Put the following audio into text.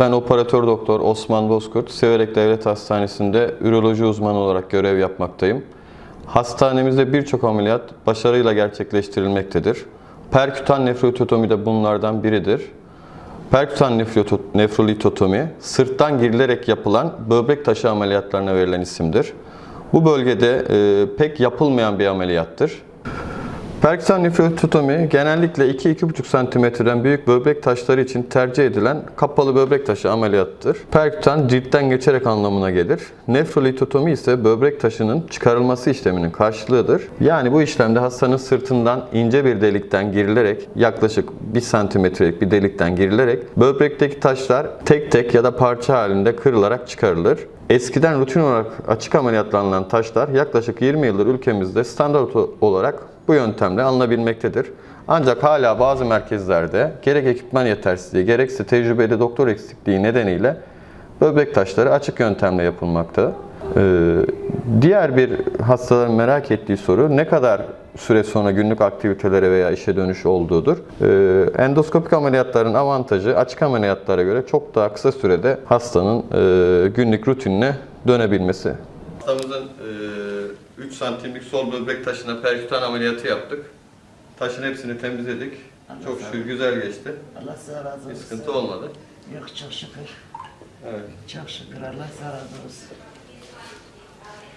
Ben operatör doktor Osman Bozkurt, Severek Devlet Hastanesi'nde üroloji uzmanı olarak görev yapmaktayım. Hastanemizde birçok ameliyat başarıyla gerçekleştirilmektedir. Perkütan nefrototomi de bunlardan biridir. Perkütan nefrolitotomi, sırttan girilerek yapılan böbrek taşı ameliyatlarına verilen isimdir. Bu bölgede e, pek yapılmayan bir ameliyattır. Perkütan nefrototomi genellikle 2-2,5 cm'den büyük böbrek taşları için tercih edilen kapalı böbrek taşı ameliyattır. Perkütan ciltten geçerek anlamına gelir. Nefrolitotomi ise böbrek taşının çıkarılması işleminin karşılığıdır. Yani bu işlemde hastanın sırtından ince bir delikten girilerek yaklaşık 1 santimetrelik bir delikten girilerek böbrekteki taşlar tek tek ya da parça halinde kırılarak çıkarılır. Eskiden rutin olarak açık ameliyatlanılan taşlar yaklaşık 20 yıldır ülkemizde standart olarak bu yöntemle alınabilmektedir. Ancak hala bazı merkezlerde gerek ekipman yetersizliği gerekse tecrübeli doktor eksikliği nedeniyle böbrek taşları açık yöntemle yapılmakta. Ee, diğer bir hastaların merak ettiği soru ne kadar süre sonra günlük aktivitelere veya işe dönüş olduğudur. Ee, endoskopik ameliyatların avantajı açık ameliyatlara göre çok daha kısa sürede hastanın e, günlük rutinine dönebilmesi. Hastamızın 3 santimlik sol böbrek taşına perkütan ameliyatı yaptık. Taşın hepsini temizledik. Çok şükür güzel geçti. Allah sana razı olsun. Bir sıkıntı olmadı. Yok çok şükür. Evet. Çok şükür Allah sana razı olsun.